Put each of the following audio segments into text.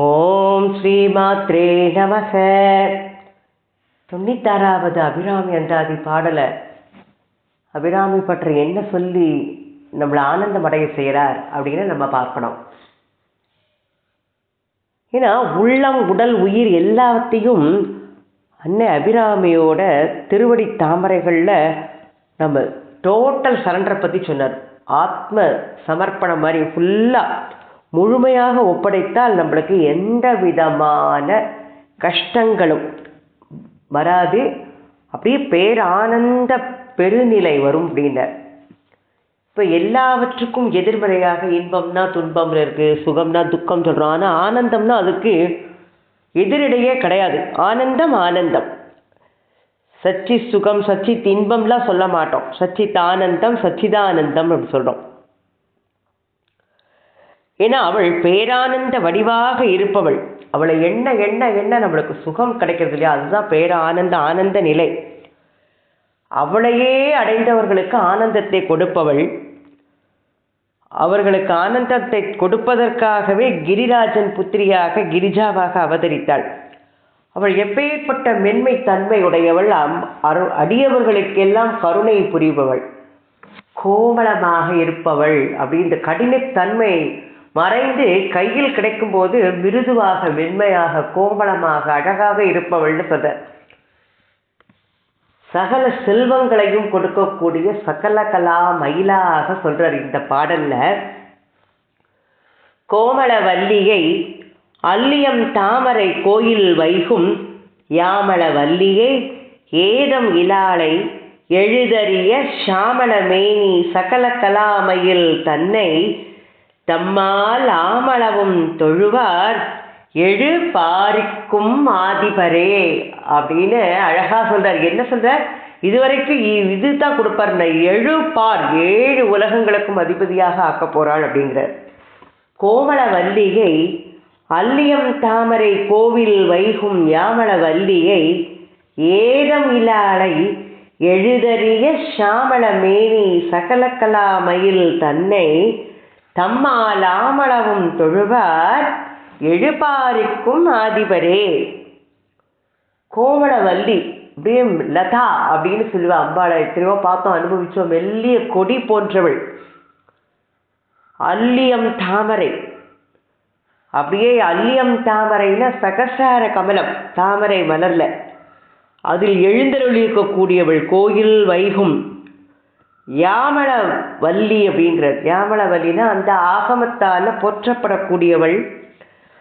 ஓம் ஸ்ரீமாத்ரே நமக. தொண்ணூத்தாறாவது அபிராமி அன்றாதி பாடலை அபிராமி பற்றி என்ன சொல்லி நம்மளை ஆனந்தம் அடைய செய்கிறார் அப்படின்னு நம்ம பார்க்கணும். ஏன்னா உள்ளம் உடல் உயிர் எல்லாத்தையும் அன்னை அபிராமியோட திருவடி தாமரைகளில் நம்ம டோட்டல் சரண்டரை பற்றி சொன்னார். ஆத்ம சமர்ப்பணம் மாதிரி ஃபுல்லாக முழுமையாக ஒப்படைத்தால் நம்மளுக்கு எந்த விதமான கஷ்டங்களும் வராது. அப்படியே பேரானந்த பெருநிலை வரும் அப்படின்னார். இப்போ எல்லாவற்றுக்கும் எதிர்மறையாக இன்பம்னா துன்பம்னு இருக்குது சுகம்னா துக்கம் சொல்கிறோம் ஆனால் ஆனந்தம்னா அதுக்கு எதிரிடையே கிடையாது. ஆனந்தம் ஆனந்தம். சச்சி சுகம் சச்சித் இன்பம்லாம் சொல்ல மாட்டோம். சச்சித் ஆனந்தம் சச்சிதானந்தம் அப்படி சொல்கிறோம் ஏன்னா அவள் பேரானந்த வடிவாக இருப்பவள். அவளை என்ன என்ன என்ன நம்மளுக்கு சுகம் கிடைக்கிறது இல்லையா? அதுதான் பேரானந்த ஆனந்த நிலை. அவளையே அடைந்தவர்களுக்கு ஆனந்தத்தை கொடுப்பவள். அவர்களுக்கு ஆனந்தத்தை கொடுப்பதற்காகவே கிரிராஜன் புத்திரியாக கிரிஜாவாக அவதரித்தாள். அவள் எப்பேற்பட்ட மென்மை தன்மை உடையவள் அம் அரு அடியவர்களுக்கெல்லாம் கருணை புரிபவள். கோமளமாக இருப்பவள் அப்படி இந்த கடினத்தன்மை மறைந்து கையில் கிடைக்கும்போது மிருதுவாக மென்மையாக கோமளமாக அழகாக இருப்பவள்னு சொல்ற. சகல செல்வங்களையும் கொடுக்கக்கூடிய சகல கலா மயிலாக சொல்றார் இந்த பாடல்ல. கோமளவல்லியை அல்லியம் தாமரை கோயில் வைகும் யாமள வல்லியை ஏதம் இலாளை எழுதறிய சாமள மேனி சகல கலாமையில் தன்னை தம்மால் ஆமளவும் தொழுவார் எழு பாரிக்கும் ஆதிபரே அப்படின்னு அழகா சொல்கிறார் என்ன சொல்றார்? இதுவரைக்கும் இது தான் கொடுப்பார். எழு பார் ஏழு உலகங்களுக்கும் அதிபதியாக ஆக்க போகிறாள் அப்படிங்கிறார். கோமள வல்லிகை அல்லியம் தாமரை கோவில் வைகும் யாமள வல்லியை ஏதம் இலாளை எழுதறிய சாமள மேனி சகலக்கலா கலாமையில் தன்னை தம்மாலாமளவும் தொழுவார் எழுபாரிக்கும் ஆதிபரே. கோமளவல்லி அப்படியே லதா அப்படின்னு சொல்லுவா அம்பாளை. எத்தனையோ பார்த்தோம் அனுபவிச்சோம். மெல்லிய கொடி போன்றவள். அல்லியம் தாமரை. அப்படியே அல்லியம் தாமரைன்னா சகசார கமலம். தாமரை மலர்ல. அதில் எழுந்தருளி இருக்கக்கூடியவள் கோயில் வைகும். யாமள வள்ளி அப்படிங்கிறது யாமள வல்லினா அந்த ஆகமத்தால் போற்றப்படக்கூடியவள்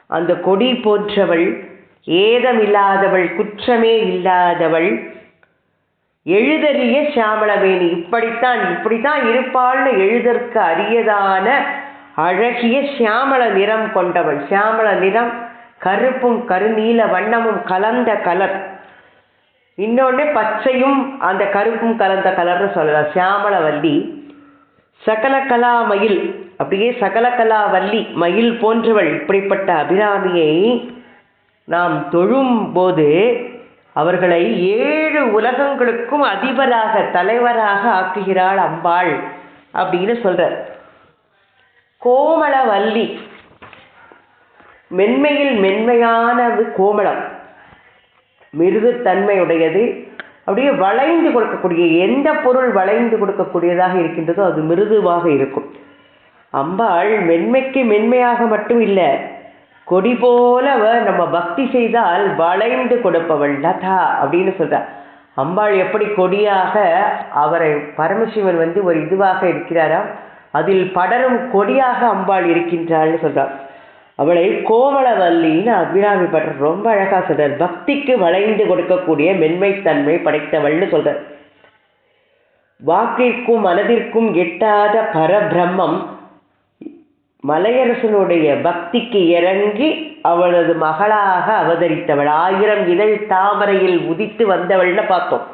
அந்த கொடி போன்றவள் ஏதமில்லாதவள் குற்றமே இல்லாதவள் எழுதறிய சியாமளவேணி இப்படித்தான் இப்படித்தான் இருப்பாள்னு எழுதற்கு அரியதான அழகிய சியாமள நிறம் கொண்டவள். சியாமள நிறம் கருப்பும் கருநீல வண்ணமும் கலந்த கலர். இன்னொன்று பச்சையும் அந்த கருப்பும் கலந்த கலர்னு சொல்லலாம். சியாமளவல்லி. சகலகலா மயில் அப்படியே சகலகலா வள்ளி மயில் போன்றவள் இப்படிப்பட்ட அபிராமியை நாம் தொழும்போது அவர்களை ஏழு உலகங்களுக்கும் அதிபராக தலைவராக ஆக்குகிறாள் அம்பாள் அப்படின்னு சொல்கிறார் கோமளவல்லி. மென்மையில் மென்மையானது கோமளம். மிருதுத்தன்மையுடையது. அப்படியே வளைந்து கொடுக்கக்கூடிய எந்த பொருள் வளைந்து கொடுக்கக்கூடியதாக இருக்கின்றதோ அது மிருதுவாக இருக்கும். அம்பாள் மென்மைக்கு மென்மையாக மட்டும் இல்லை கொடி போல நம்ம பக்தி செய்தால் வளைந்து கொடுப்பவள் லதா அப்படின்னு சொல்கிறார் அம்பாள் எப்படி கொடியாக அவரை பரமசிவன் வந்து ஒரு இதுவாக இருக்கிறாராம் அதில் படரும் கொடியாக அம்பாள் இருக்கின்றாள்னு சொல்கிறார் அவளை கோமளவல்லின்னு அபிராமி பட்டர் ரொம்ப அழகாக சொல்கிறார் பக்திக்கு வளைந்து கொடுக்கக்கூடிய மென்மைத்தன்மை படைத்தவள்னு சொல்கிறார் வாக்கிற்கும் மனதிற்கும் எட்டாத பரபிரம்மம் மலையரசனுடைய பக்திக்கு இறங்கி அவளது மகளாக அவதரித்தவள். ஆயிரம் இதழ் தாமரையில் உதித்து வந்தவள்னு பார்த்தோம்.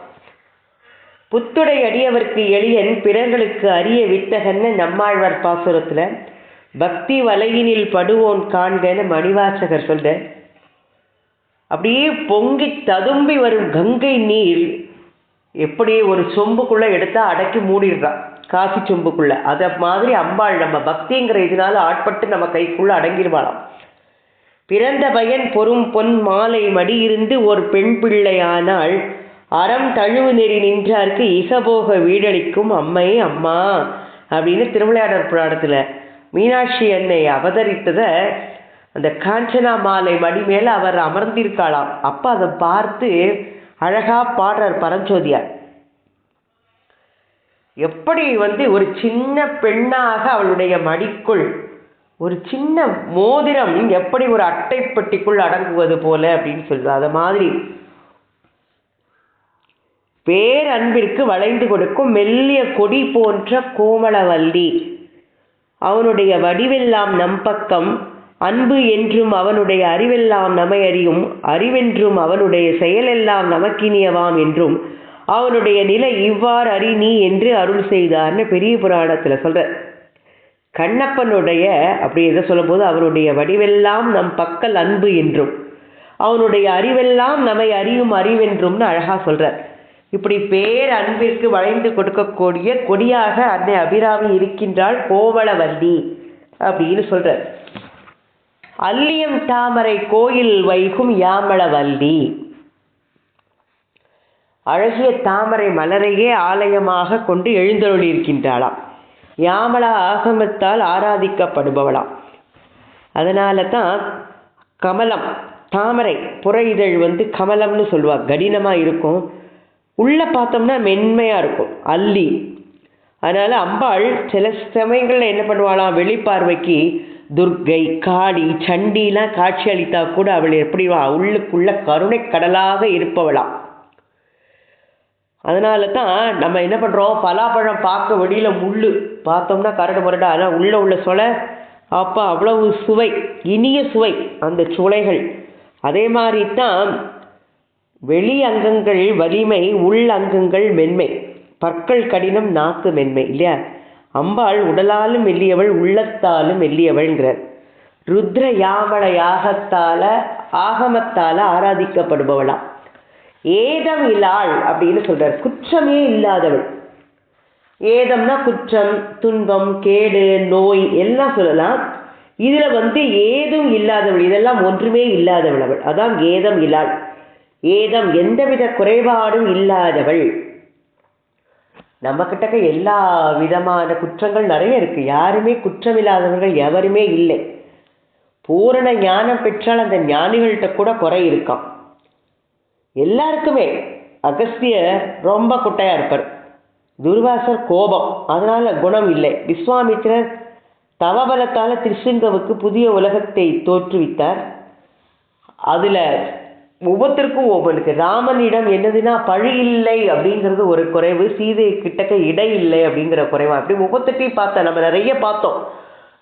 புத்துடை அடியவர்க்கு எளியன் பிறர்களுக்கு அரிய வித்தகன்னு நம்மாழ்வார் பாசுரத்தில் பக்தி வலையினில் படுவோன் காண்கன்னு மணிவாசகர் சொல்ற அப்படியே பொங்கி ததும்பி வரும் கங்கை நீர் எப்படி ஒரு சொம்புக்குள்ள எடுத்தா அடக்கி மூடிடுறான் காசி சொம்புக்குள்ள. அதை மாதிரி அம்பாள் நம்ம பக்திங்கிற இதனால ஆட்பட்டு நம்ம கைக்குள்ள அடங்கிடுவாளாம். பிறந்த பயன் பொறும் பொன் மாலை மடியிருந்து ஒரு பெண் பிள்ளையானால் அறம் தழுவு நெறி நின்றார்க்கு இகபோக வீடளிக்கும் அம்மை அம்மா அப்படின்னு திருவிளையாடற் புராணத்தில் மீனாட்சி என்னை அவதரித்ததை அந்த காஞ்சனா மாலை மடி மேலே அவர் அமர்ந்திருக்காளாம். அப்போ அதை பார்த்து அழகா பாடுறார் பரஞ்சோதியார். எப்படி வந்து ஒரு சின்ன பெண்ணாக அவளுடைய மடிக்குள் ஒரு சின்ன மோதிரம் எப்படி ஒரு அட்டைப்பட்டிக்குள் அடங்குவது போல அப்படின்னு சொல்லுவார் அது மாதிரி பேரன்பிற்கு வளைந்து கொடுக்கும் மெல்லிய கொடி போன்ற கோமளவல்லி. அவனுடைய வடிவெல்லாம் நம் பக்கம் அன்பு என்றும் அவனுடைய அறிவெல்லாம் நம்மை அறியும் அறிவென்றும் அவனுடைய செயலெல்லாம் நமக்கினியவாம் என்றும் அவனுடைய நிலை இவ்வாறு அறி நீ என்று அருள் செய்தார்னு பெரிய புராணத்தில் சொல்கிற கண்ணப்பனுடைய அப்படி எதை சொல்லும்போது அவனுடைய வடிவெல்லாம் நம் பக்கல் அன்பு என்றும் அவனுடைய அறிவெல்லாம் நம்மை அறியும் அறிவென்றும்னு அழகாக சொல்கிறார் இப்படி பேர் அன்பிற்கு வளைந்து கொடுக்கக்கூடிய கொடியாக அன்னை அபிராமி இருக்கின்றாள் கோவளவல்லி அப்படின்னு சொல்றார். அல்லியம் தாமரை கோயில் வைகும் யாமளவல்லி. அழகிய தாமரை மலரையே ஆலயமாக கொண்டு எழுந்தருளி இருக்கின்றாளாம் யாமள ஆகமத்தால் ஆராதிக்கப்படுபவளாம். அதனால தான் கமலம் தாமரை புற இதழ் வந்து கமலம்னு சொல்லுவாள் கடினமாக இருக்கும். உள்ளே பார்த்தோம்னா மென்மையாக இருக்கும் அல்லி அதனால் அம்பாள் சில சமயங்களில் என்ன பண்ணுவாளாம் வெளிப்பார்வைக்கு துர்க்கை காளி சண்டிலாம் காட்சி அளித்தா கூட அவள் எப்படி உள்ளுக்குள்ள கருணை கடலாக இருப்பவளாம் அதனால தான் நம்ம என்ன பண்ணுறோம் பலாப்பழம் பார்க்க வெளியில் முள் பார்த்தோம்னா கரடு முரடா ஆனால் உள்ளே உள்ள சொலை. அப்போ அவ்வளவு சுவை இனிய சுவை அந்த சுளைகள். அதே மாதிரி தான் வெளி அங்கங்கள் வலிமை உள் அங்கங்கள் மென்மை. பற்கள் கடினம் நாக்கு மென்மை இல்லையா? அம்பாள் உடலாலும் மெல்லியவள் உள்ளத்தாலும் மெல்லியவள்ங்கிறார். ருத்ர யாமள யாகத்தால ஆகமத்தால ஆராதிக்கப்படுபவளா. ஏதம் இல்லாள் அப்படின்னு சொல்றார். குற்றமே இல்லாதவள். ஏதம்னா குற்றம் துன்பம் கேடு நோய் எல்லாம் சொல்லலாம். இதுல வந்து ஏதும் இல்லாதவள். இதெல்லாம் ஒன்றுமே இல்லாதவள் அவள். அதான் ஏதம் இல்லாள் ஏதம் எந்தவித குறைபாடும் இல்லாதவள். நம்ம கிட்டக்க எல்லா விதமான குற்றங்கள் நிறைய இருக்கு. யாருமே குற்றமில்லாதவர்கள் எவருமே இல்லை. பூரண ஞானம் பெற்றால் அந்த ஞானிகள்கிட்ட கூட குறை இருக்கான் எல்லாருக்குமே அகஸ்தியர் ரொம்ப குட்டையா இருப்பார். துர்வாசர் கோபம். அதனால குணம் இல்லை. விஸ்வாமித்திரர் தவபலத்தால திருசிங்கவுக்கு புதிய உலகத்தை தோற்றுவித்தார். அதுல ஒவ்வொருத்தருக்கும் ஒவ்வொன்றுக்கு ராமனிடம் என்னதுன்னா பழி இல்லை அப்படிங்கிறது ஒரு குறைவு சீதை கிட்டக்க இடை இல்லை அப்படிங்கிற குறைவு. அப்படி ஒவ்வொருத்தையும் பார்த்தோம் நம்ம நிறைய பார்த்தோம்.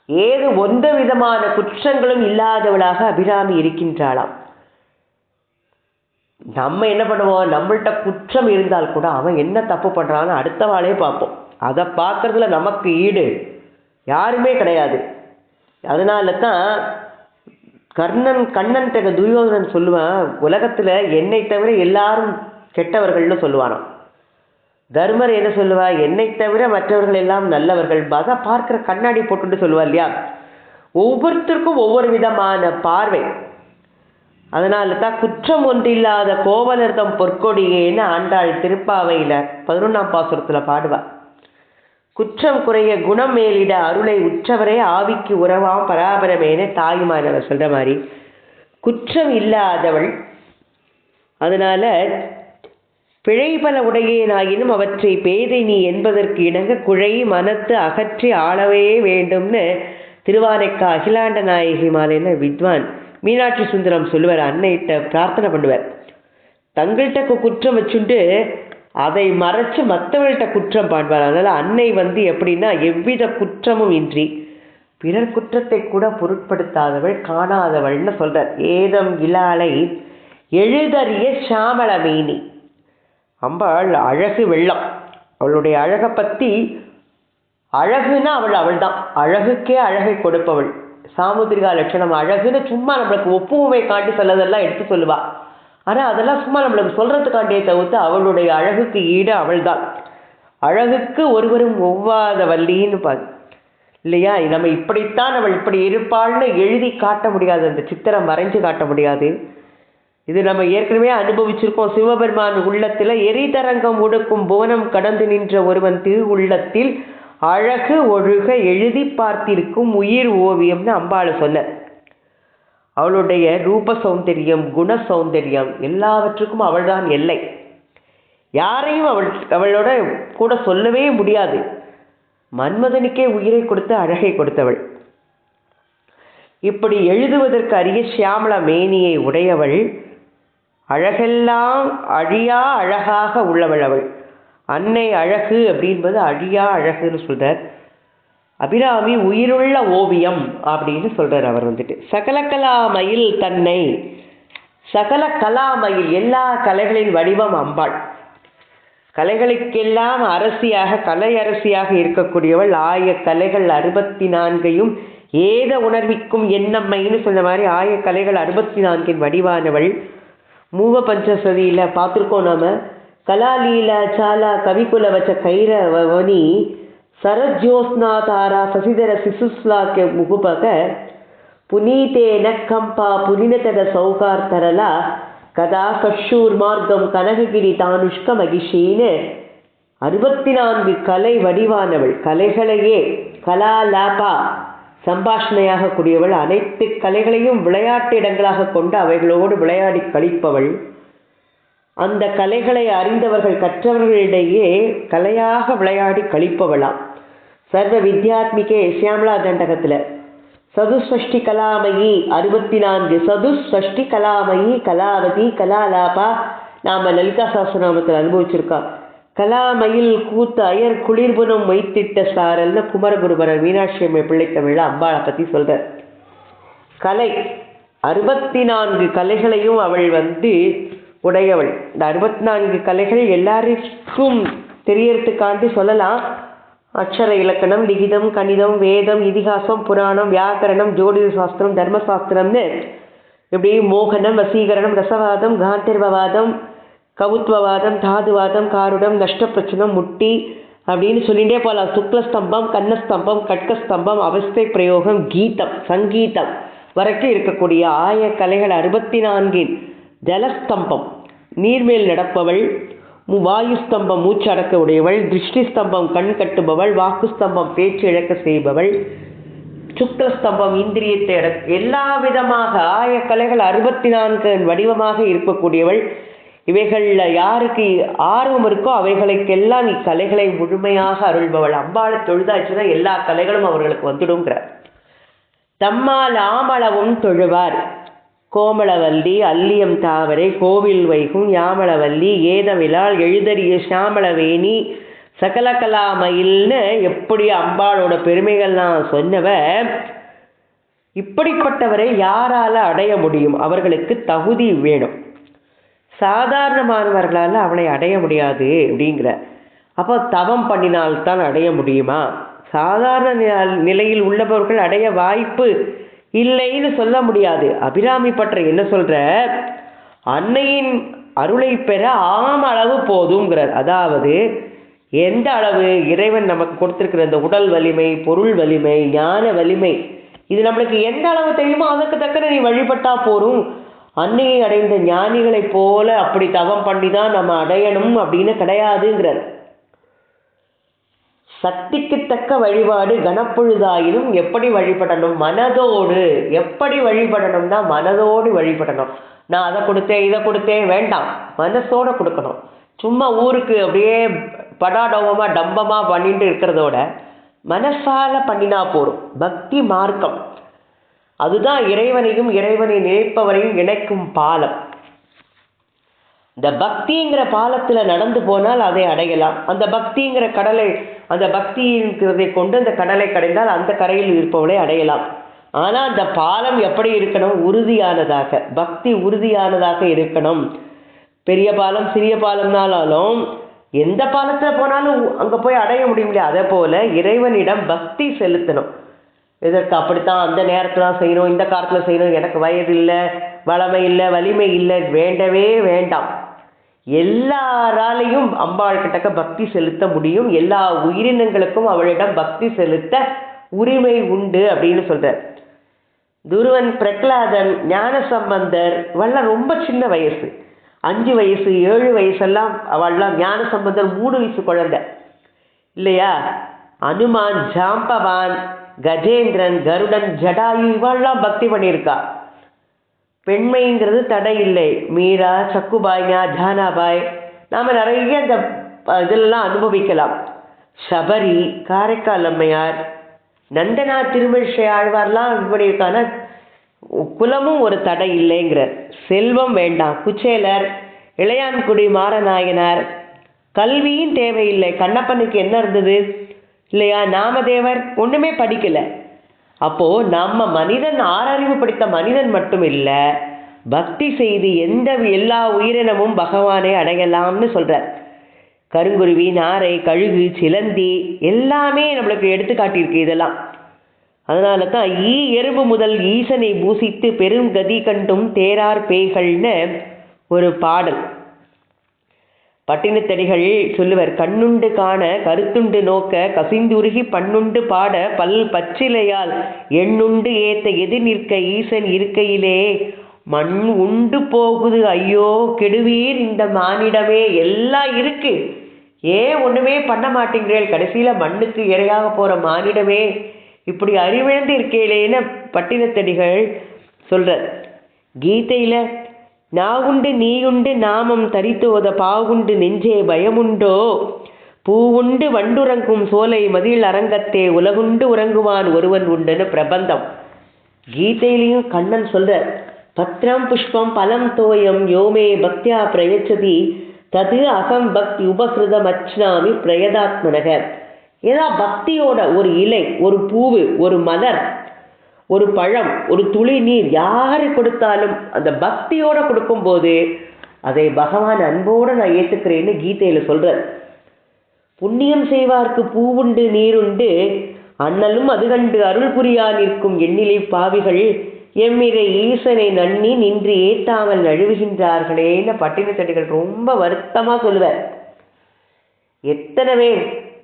ஏது எந்த விதமான குற்றங்களும் இல்லாதவளாக அபிராமி இருக்கின்றாளாம். நம்ம என்ன பண்ணுவோம்? நம்மள்ட்ட குற்றம் இருந்தால் கூட அவன் என்ன தப்பு பண்ணுறான்னு அடுத்த வாளே பார்ப்போம். அதை பார்க்கறதுல நமக்கு ஈடு. யாருமே கிடையாது. அதனால தான் கர்ணன் கண்ணன் தக துரியோதனன் சொல்லுவான் உலகத்தில் என்னை தவிர எல்லாரும் கெட்டவர்கள்னு சொல்லுவானாம். தர்மர் என்ன சொல்லுவா? என்னை தவிர மற்றவர்கள் எல்லாம் நல்லவர்கள். அதை பார்க்கிற கண்ணாடி போட்டுட்டு சொல்லுவா இல்லையா? ஒவ்வொருத்தருக்கும் ஒவ்வொரு விதமான பார்வை. அதனால தான் குற்றம் ஒன்றில்லாத கோவலர்தம் பொற்கொடியேன்னு ஆண்டாள் திருப்பாவையில் பதினொன்றாம் பாசுரத்தில் பாடுவா. குற்றம் குறைய குணம் மேலிட அருளை உற்றவரே ஆவிக்கு உறவாம் பராபரமேன தாயுமானவர் சொல்ற மாதிரி. குற்றம் இல்லாதவள் அதனால பிழை பல உடையேனாயினும் அவற்றை பேதை நீ என்பதற்கு இணங்க குழை மனத்து அகற்றி ஆளவே வேண்டும்னு திருவானைக்கா அகிலாண்ட நாயகி மாலைன்னு வித்வான் மீனாட்சி சுந்தரம் சொல்லுவார் அன்னைகிட்ட பிரார்த்தனை பண்ணுவார். தங்கள்கிட்ட குற்றம் வச்சுண்டு அதை மறைச்சு மற்றவர்கள்ட்ட குற்றம் பாடுவார் அதனால் அன்னை வந்து எப்படின்னா எவ்வித குற்றமும் இன்றி பிறர் குற்றத்தை கூட பொருட்படுத்தாதவள் காணாதவள்னு சொல்றார். ஏதம் இலாலை எழுதறிய சாமள மீனி. அம்பாள் அழகு வெள்ளம். அவளுடைய அழகை பற்றி அழகுன்னா அவள் அவள் தான் அழகுக்கே அழகை கொடுப்பவள். சாமுத்திரிகா லட்சணம் அழகுன்னு சும்மா நம்மளுக்கு ஒப்புமை காட்டி சொல்லதெல்லாம் எடுத்து சொல்லுவாள் ஆனால் அதெல்லாம் சும்மா நம்மளுக்கு சொல்கிறதுக்காண்டியே தவிர்த்து அவளுடைய அழகுக்கு ஈடு அவள்தான். அழகுக்கு ஒருவரும் ஒவ்வாத வள்ளின்னு பாரு இல்லையா? நம்ம இப்படித்தான் அவள் இப்படி இருப்பாள்னு எழுதி காட்ட முடியாது. அந்த சித்திரம் வரைஞ்சு காட்ட முடியாது. இது நம்ம ஏற்கனவே அனுபவிச்சிருக்கோம். சிவபெருமான் உள்ளத்தில் எரிதரங்கம் உடுக்கும் புவனம் கடந்து நின்ற ஒருவன் திரு உள்ளத்தில் அழகு ஒழுக எழுதி பார்த்திருக்கும் உயிர் ஓவியம்னு அம்பாள் சொன்ன. அவளுடைய ரூப சௌந்தரியம் குண சௌந்தரியம் எல்லாவற்றுக்கும் அவள்தான் எல்லை. யாரையும் அவள் அவளோட கூட சொல்லவே முடியாது. மன்மதனுக்கே உயிரை கொடுத்து அழகை கொடுத்தவள். இப்படி எழுதுவதற்கு அரிய சியாமள மேனியை உடையவள் அழகெல்லாம் அழியா அழகாக உள்ளவள் அவள். அன்னை அழகு அப்படின்பது அழியா அழகுன்னு சொல்கிறார் அபிராமி உயிருள்ள ஓவியம் அப்படின்னு சொல்கிறார் அவர் வந்துட்டு. சகல கலாமையில் தன்னை சகல கலாமையில் எல்லா கலைகளின் வடிவம் அம்பாள். கலைகளுக்கெல்லாம் அரசியாக கலை அரசியாக இருக்கக்கூடியவள். ஆய கலைகள் அறுபத்தி நான்கையும் ஏத உணர்விக்கும் எண்ணம்மைன்னு சொன்ன மாதிரி ஆய கலைகள் அறுபத்தி நான்கின் வடிவானவள். மூவ பஞ்சசதியில் பார்த்துருக்கோம் நாம. கலாலீலா சாலா கவிக்குல வச்ச கைரவனி வனி தாரா சசிதர சிசுஸ்லாக்க முகுபக புனீதேன கம்பா புனினதட சௌகார்த்தரலா கதா கஷூர் மார்க்கம் கனககிரி தானுஷ்க மகிஷின்னு அறுபத்தி நான்கு கலை வடிவானவள். கலைகளையே கலா லாபா. சம்பாஷணையாக கூடியவள் அனைத்து கலைகளையும் விளையாட்டு இடங்களாக கொண்டு அவைகளோடு விளையாடி கழிப்பவள் அந்த கலைகளை அறிந்தவர்கள் கற்றவர்களிடையே கலையாக விளையாடி கழிப்பவளாம் சர்வ வித்யாத்மிகே சியாமலா தண்டகத்தில். சதுஷ்டி கலாமயி அறுபத்தி நான்கு சதுஷ்டி கலாமயி கலாவதி கலாலாபா. நாம் லலிதா சாஸ்திரநாமத்தில் அனுபவிச்சிருக்கோம் கலாமயில் கூத்து அயர் குளிர்புனம் வைத்திட்ட சாரல்னு குமரகுருபரர் மீனாட்சி அம்மை பிள்ளை தமிழில் அம்பாளை பற்றி சொல்கிறார் கலை. அறுபத்தி நான்கு கலைகளையும் அவள் வந்து உடையவள். இந்த அறுபத்தி நான்கு கலைகள் எல்லாருக்கும் தெரியறதுக்காண்டி சொல்லலாம். அக்ஷர இலக்கணம் லிகிதம் கணிதம் வேதம் இதிகாசம் புராணம் வியாக்கரணம் ஜோதிட சாஸ்திரம் தர்மசாஸ்திரம்னு இப்படி மோகனம் வசீகரணம் ரசவாதம் காந்தர்வவாதம் கவுத்வவாதம் தாதுவாதம் காருடம் நஷ்டப்பிரச்சனம் முட்டி அப்படின்னு சொல்லிகிட்டே போகலாம் சுக்லஸ்தம்பம் கண்ணஸ்தம்பம் கட்கஸ்தம்பம் அவஸ்தை பிரயோகம் கீதம் சங்கீதம் வரைக்கும் இருக்கக்கூடிய ஆய கலைகள் அறுபத்தி நான்கின் ஜலஸ்தம்பம். நீர்மேல் நடப்பவள் மு- வாயு ஸ்தம்பம் மூச்சு அடக்க உடையவள் திருஷ்டி ஸ்தம்பம் கண் கட்டுபவள் வாக்கு ஸ்தம்பம் பேச்சு இழக்க செய்பவள் சுக்ல ஸ்தம்பம் இந்திரியத்தை அட எல்லா விதமாக ஆய கலைகள் அறுபத்தி நான்கு வடிவமாக இருக்கக்கூடியவள். இவைகளில் யாருக்கு ஆர்வம் இருக்கோ அவைகளுக்கெல்லாம் இக்கலைகளை முழுமையாக அருள்பவள். அம்பாளை தொழுதாச்சுன்னா எல்லா கலைகளும் அவர்களுக்கு வந்துடுங்கிறார் தம்மால் ஆமளவும் தொழுவார். கோமளவல்லி அல்லியம் தாவரை கோவில் வைகும் யாமளவல்லி ஏதவிழால் எழுதறிய சாமளவேணி சகலகலாமயில்னு எப்படி அம்பாளோட பெருமைகள்லாம் சொன்னவ இப்படிப்பட்டவரை யாரால அடைய முடியும்? அவர்களுக்கு தகுதி வேணும். சாதாரணமானவர்களால் அவளை அடைய முடியாது அப்படிங்கிற. அப்போ தவம் பண்ணினால்தான் அடைய முடியுமா? சாதாரண நில- நிலையில் உள்ளவர்கள் அடைய வாய்ப்பு இல்லைன்னு சொல்ல முடியாது. அபிராமி பற்ற என்ன சொல்கிற அன்னையின் அருளை பெற ஆம் அளவு போதுங்கிறார் அதாவது எந்த அளவு இறைவன் நமக்கு கொடுத்துருக்கிற இந்த உடல் வலிமை பொருள் வலிமை ஞான வலிமை இது நம்மளுக்கு எந்த அளவு தெரியுமோ அதுக்கு தக்கன நீ வழிபட்டா போரும் அன்னையை அடைந்த ஞானிகளைப் போல அப்படி தவம் பண்ணி தான் நம்ம அடையணும் அப்படின்னு கிடையாதுங்கிறார். சக்திக்கு தக்க வழிபாடு கனப்பொழுதாயினும் எப்படி வழிபடணும்? மனதோடு. எப்படி வழிபடணும்னா மனதோடு வழிபடணும். நான் அதை கொடுத்தேன் இதை கொடுத்தேன் வேண்டாம். மனசோட கொடுக்கணும். சும்மா ஊருக்கு அப்படியே படாடோவமா டம்பமாக பண்ணிட்டு இருக்கிறதோட மனசால பண்ணினா போதும். பக்தி மார்க்கம். அதுதான் இறைவனையும் இறைவனை நினைப்பவரையும் இணைக்கும் பாலம். இந்த பக்திங்கிற பாலத்தில் நடந்து போனால் அதை அடையலாம். அந்த பக்திங்கிற கடலை அந்த பக்திங்கிறதை கொண்டு அந்த கடலை கடைந்தால் அந்த கரையில் இருப்பவளை அடையலாம். ஆனால் அந்த பாலம் எப்படி இருக்கணும்? உறுதியானதாக பக்தி உறுதியானதாக இருக்கணும். பெரிய பாலம் சிறிய பாலம்னாலும் எந்த பாலத்தில் போனாலும் அங்கே போய் அடைய முடியும் இல்லையா அதே போல் இறைவனிடம் பக்தி செலுத்தணும். இதற்கு அப்படித்தான் அந்த நேரத்தில் செய்யணும் இந்த காலத்தில் செய்யணும். எனக்கு வயது இல்லை வளமை இல்லை வலிமை இல்லை வேண்டவே வேண்டாம். எல்லாராலையும் அம்பாள் கிட்டக்க பக்தி செலுத்த முடியும். எல்லா உயிரினங்களுக்கும் அவளிடம் பக்தி செலுத்த உரிமை உண்டு அப்படின்னு சொல்கிறார் துருவன் பிரகலாதன் ஞான சம்பந்தர் இவெல்லாம் ரொம்ப சின்ன வயசு. அஞ்சு வயசு ஏழு வயசெல்லாம் அவள்லாம் ஞான சம்பந்தர் மூணு வயசு குழந்தை. இல்லையா? அனுமான் ஜாம்பவான் கஜேந்திரன் கருடன் ஜடாயு இவெல்லாம் பக்தி பண்ணியிருக்கா. பெண்மைங்கிறது தடை இல்லை. மீரா சக்குபாய்னா ஜானாபாய். நாம் நிறைய இந்த அஹ், இதெல்லாம் அனுபவிக்கலாம். சபரி காரைக்கால் அம்மையார் நந்தனா திருமிழிசை ஆழ்வார்லாம் இப்படி இருக்கான குலமும் ஒரு தடை இல்லைங்கிறார் செல்வம் வேண்டாம். குச்சேலர் இளையான்குடி மாரநாயனார் கல்வியும் தேவையில்லை. கண்ணப்பனுக்கு என்ன இருந்தது? இல்லையா? நாமதேவர் ஒன்றுமே படிக்கலை. அப்போ நம்ம மனிதன் ஆறறிவு படித்த மனிதன் மட்டும் இல்லை பக்தி செய்து எந்த எல்லா உயிரினமும் பகவானை அடையலாம்னு சொல்றார் கருங்குருவி நாரை கழுகு சிலந்தி எல்லாமே நம்மளுக்கு எடுத்துக்காட்டியிருக்கு இதெல்லாம். அதனால தான் ஈ எறும்பு முதல் ஈசனை பூசித்து பெரும் கதி கண்டும் தேரார் பேய்கள்னு ஒரு பாடல். பட்டினத்தடிகள் சொல்லுவர் கண்ணுண்டு காண கருத்துண்டு நோக்க கசிந்துருகி பண்ணுண்டு பாட பல் பச்சிலையால் எண்ணுண்டு ஏத்த எதிர் நிற்க ஈசன் இருக்கையிலே மண் உண்டு போகுது ஐயோ கெடுவீர் இந்த மானிடமே எல்லாம் இருக்கு. ஏன் ஒண்ணுமே பண்ண மாட்டேங்கிறீர்கள் கடைசியில மண்ணுக்கு இரையாக போற மானிடமே இப்படி அறிவிழந்து இருக்கேளேன்னு பட்டினத்தடிகள் சொல்ற கீதையில நாவுண்டு நீயுண்டு நாமம் தரித்தோத பாவுண்டு நெஞ்சே பயமுண்டோ? பூவுண்டு வண்டுறங்கும் சோலை மதில் அரங்கத்தே உலகுண்டு உறங்குவான் ஒருவன் உண்டுன்னு பிரபந்தம். கீதையிலையும் கண்ணன் சொல்ற பத்ரம் புஷ்பம் பலம் தோயம் யோமே பக்தியா பிரயச்சதி தது அகம் பக்தி உபகிருதம் அச்னாமி பிரயதாத்மனக. ஏதா பக்தியோட ஒரு இலை ஒரு பூவு ஒரு மலர் ஒரு பழம் ஒரு துளி நீர் யாரை கொடுத்தாலும் அந்த பக்தியோட கொடுக்கும்போது அதை பகவான் அன்போட நான் ஏற்றுக்கிறேன்னு கீதையில் சொல்றார். புண்ணியம் செய்வார்க்கு பூவுண்டு நீருண்டு அண்ணலும் அது கண்டு அருள் புரியா நிற்கும் எண்ணிலை பாவிகள் எம்மிரை ஈசனை நன்னி நின்று ஏத்தாமல் நழுவுகின்றார்களேன்னு பட்டினத்தடிகள் ரொம்ப வருத்தமாக சொல்லுவார். எத்தனை பேர்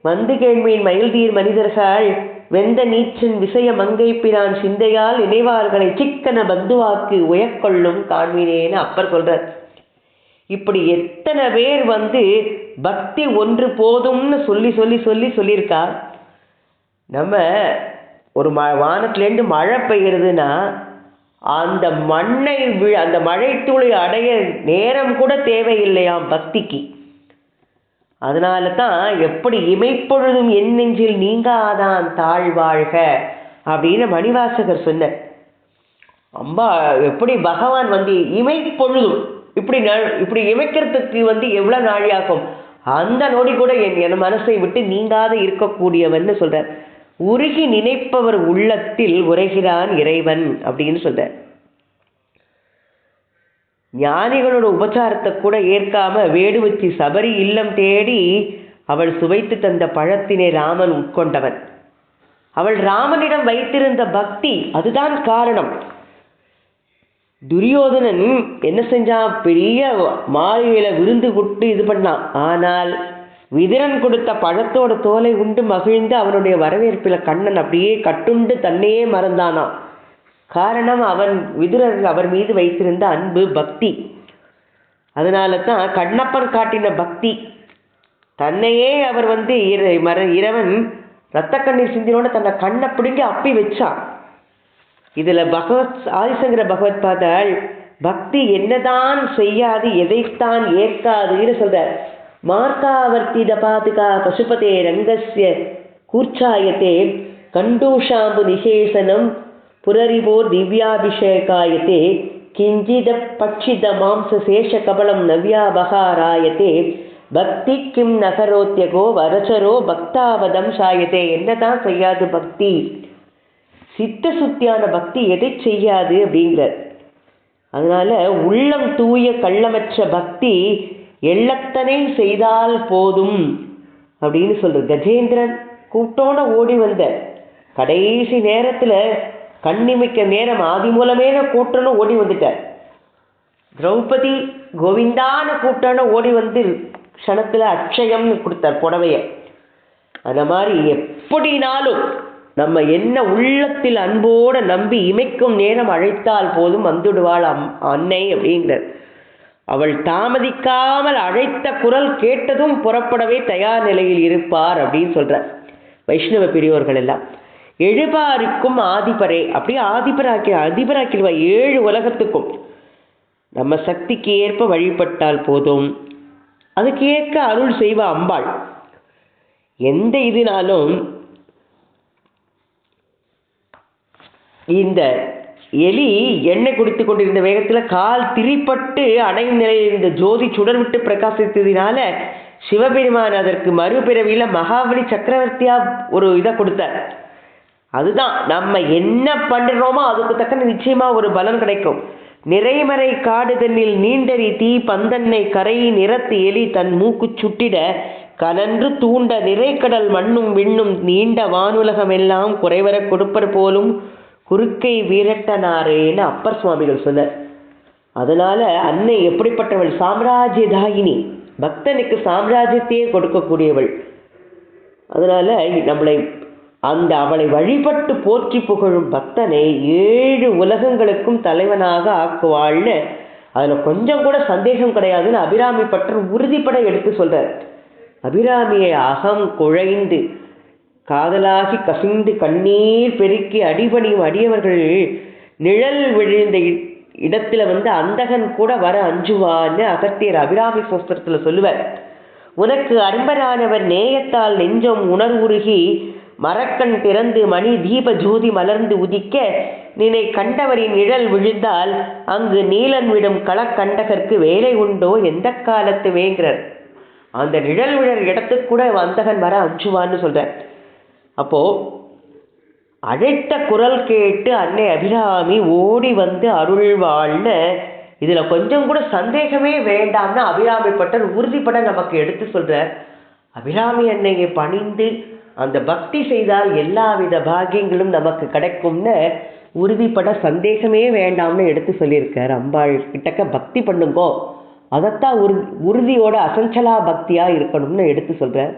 வந்து கேள்வியின் மயில்தீர் மனிதர்கள் வெந்த நீச்சின் விசய மங்கை பிரான் சிந்தையால் நினைவார்களை சிக்கன பந்துவாக்கு உயக்கொள்ளும் காண்பினேன்னு அப்பர் சொல்றார். இப்படி எத்தனை பேர் வந்து பக்தி ஒன்று போதும்னு சொல்லி சொல்லி சொல்லி சொல்லியிருக்கா? நம்ம ஒரு ம வானத்துலேருந்து மழை பெய்யுறதுன்னா அந்த மண்ணை விழ அந்த மழைத்துளி அடைய நேரம் கூட தேவையில்லையாம் பக்திக்கு. அதனால தான் எப்படி இமைப்பொழுதும் என் நெஞ்சில் நீங்காதான் தாழ்வாழ்க அப்படின்னு மணிவாசகர் சொன்னார். அம்பா எப்படி பகவான் வந்து இமைப்பொழுதும் இப்படி ந- இப்படி இமைக்கிறதுக்கு வந்து எவ்வளோ நாழியாகும்? அந்த நொடி கூட என் என் மனசை விட்டு நீங்காத இருக்கக்கூடியவன்னு சொல்கிறார் உருகி நினைப்பவர் உள்ளத்தில் உரைகிறான் இறைவன் அப்படின்னு சொல்கிறார் ஞானிகளோட உபச்சாரத்தை கூட ஏற்காம வேடு வச்சு சபரி இல்லம் தேடி அவள் சுவைத்து தந்த பழத்தினை ராமன் உட்கொண்டவன். அவள் ராமனிடம் வைத்திருந்த பக்தி அதுதான் காரணம். துரியோதனன் என்ன செஞ்சான் பெரிய மாளிகையில விருந்து கொட்டு இது பண்ணான் ஆனால் விதிரன் கொடுத்த பழத்தோட தோலை உண்டு மகிழ்ந்து அவனுடைய வரவேற்பில கண்ணன் அப்படியே கட்டுண்டு தன்னையே மறந்தானாம் காரணம் அவன் விதுரர் அவர் மீது வைத்திருந்த அன்பு பக்தி. அதனால தான் கண்ணப்பன் காட்டின பக்தி. தன்னையே அவர் வந்து மர இறைவன் ரத்த கண்ணீர் சிந்தினோட தன்னை கண்ணை பிடுங்கி அப்பி வச்சான். இதில் பகவத் ஆதிசங்கர பகவத் பாதாள் பக்தி என்னதான் செய்யாது எதைத்தான் ஏற்காதுன்னு சொல்கிறார் மார்க்காவர்த்தித பாதுகா பசுபதே ரங்கசிய கூர்ச்சாயத்தே கண்டூஷாம்பு நிசேசனம் புரரிவோர் திவ்யாபிஷேகாயத்தே கிஞ்சித பட்சித மாம்ச சேஷ கபலம் நவ்யாபகாராயத்தே பக்தி கிம் நகரோத்தியகோ வரச்சரோ பக்தாவதம் சாயதே என்னதான் செய்யாது பக்தி? சித்த சுத்தியான பக்தி எதை செய்யாது அப்படிங்கிறார். அதனால உள்ளம் தூய கள்ளமற்ற பக்தி எள்ளத்தனை செய்தால் போதும் அப்படின்னு சொல்ற கஜேந்திரன் கூட்டோட ஓடி வந்த கடைசி நேரத்தில் கண்ணிமிக்க நேரம் ஆதி மூலமேன கூட்டணும் ஓடி வந்துட்டார். திரௌபதி கோவிந்தான கூட்டணும் ஓடி வந்து க்ஷணத்தில் அக்ஷயம்னு கொடுத்தார் புடவையை. அந்த மாதிரி எப்படினாலும் நம்ம என்ன உள்ளத்தில் அன்போடு நம்பி இமைக்கும் நேரம் அழைத்தால் போதும் வந்துடுவாள் அம் அன்னை அப்படிங்கிறார். அவள் தாமதிக்காமல் அழைத்த குரல் கேட்டதும் புறப்படவே தயார் நிலையில் இருப்பார் அப்படின்னு சொல்கிறார் வைஷ்ணவ பெரியோர்கள் எல்லாம். எழுபாருக்கும் ஆதிபரே. அப்படியே ஆதிபராக்கி அதிபராக்கிடுவா ஏழு உலகத்துக்கும். நம்ம சக்திக்கு ஏற்ப வழிபட்டால் போதும். அதுக்கு ஏற்க அருள் செய்வா அம்பாள். எந்த இதுனாலும் இந்த எலி எண்ணெய் குடித்து கொண்டிருந்த வேகத்தில் கால் திரிப்பட்டு அடையும் நிலையில் இருந்த ஜோதி சுடர் விட்டு பிரகாசித்ததினால சிவபெருமான் அதற்கு மறுபிறவியில் மகாபலி சக்கரவர்த்தியா ஒரு இதை கொடுத்தார். அதுதான் நம்ம என்ன பண்ணுறோமோ அதுக்கு தக்கன நிச்சயமாக ஒரு பலன் கிடைக்கும். நிறைமறை காடுதனில் நீண்டறி தீ பந்தன்னை கரையை நிறத்து எலி தன் மூக்கு சுட்டிட கனன்று தூண்ட நிறைக்கடல் மண்ணும் விண்ணும் நீண்ட வானுலகம் எல்லாம் குறைவர கொடுப்பர் போலும் குறுக்கை வீரட்டனாரேன்னு அப்பர் சுவாமிகள் சொன்னார். அதனால அன்னை எப்படிப்பட்டவள்? சாம்ராஜ்யதாயினி பக்தனுக்கு சாம்ராஜ்யத்தையே கொடுக்கக்கூடியவள். அதனால நம்மளை அந்த அவளை வழிபட்டு போற்றி புகழும் பக்தனை ஏழு உலகங்களுக்கும் தலைவனாக ஆக்குவாள்னு அதில் கொஞ்சம் கூட சந்தேகம் கிடையாதுன்னு அபிராமி பற்றர் உறுதிப்பட எடுத்து சொல்கிறார் அபிராமியை அகம் குழைந்து காதலாகி கசிந்து கண்ணீர் பெருக்கி அடிபணியும் அடியவர்கள் நிழல் விழுந்த இ- இடத்துல வந்து அந்தகன் கூட வர அஞ்சுவான்னு அகத்தியர் அபிராமி சோஸ்திரத்தில் சொல்லுவார். உனக்கு அன்பரானவர் நேயத்தால் நெஞ்சம் உணர்வுருகி மரக்கண் திறந்து மணி தீப ஜோதி மலர்ந்து உதிக்க நினை கண்டவரின் நிழல் விழுந்தால் அங்கு நீலன் விடும் களக்கண்டகர்க்கு வேலை உண்டோ எந்த காலத்து வேங்கிறார் அந்த நிழல் விழர் இடத்துக்கு கூட அந்தகன் வர அஞ்சுவான்னு சொல்றார். அப்போ அழைத்த குரல் கேட்டு அன்னை அபிராமி ஓடி வந்து அருள்வாள்னு இதுல கொஞ்சம் கூட சந்தேகமே வேண்டாம்னு அபிராமி பட்டர் உறுதிப்பட நமக்கு எடுத்து சொல்றார். அபிராமி அன்னையை பணிந்து அந்த பக்தி செய்தால் எல்லாவித பாகியங்களும் நமக்கு கிடைக்கும்னு உறுதிப்பட சந்தேகமே வேண்டாம்னு எடுத்து சொல்லியிருக்கார் அம்பாள். கிட்டக்க பக்தி பண்ணுங்கோ. அதைத்தான் உறு உறுதியோட அசஞ்சலா பக்தியா இருக்கணும்னு எடுத்து சொல்றார்.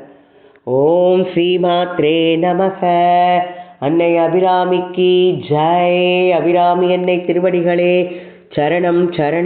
ஓம் ஸ்ரீமாத்ரே நமக. அன்னை அபிராமிக்கு ஜெய். அபிராமி அன்னை திருவடிகளே. சரணம் சரணம்.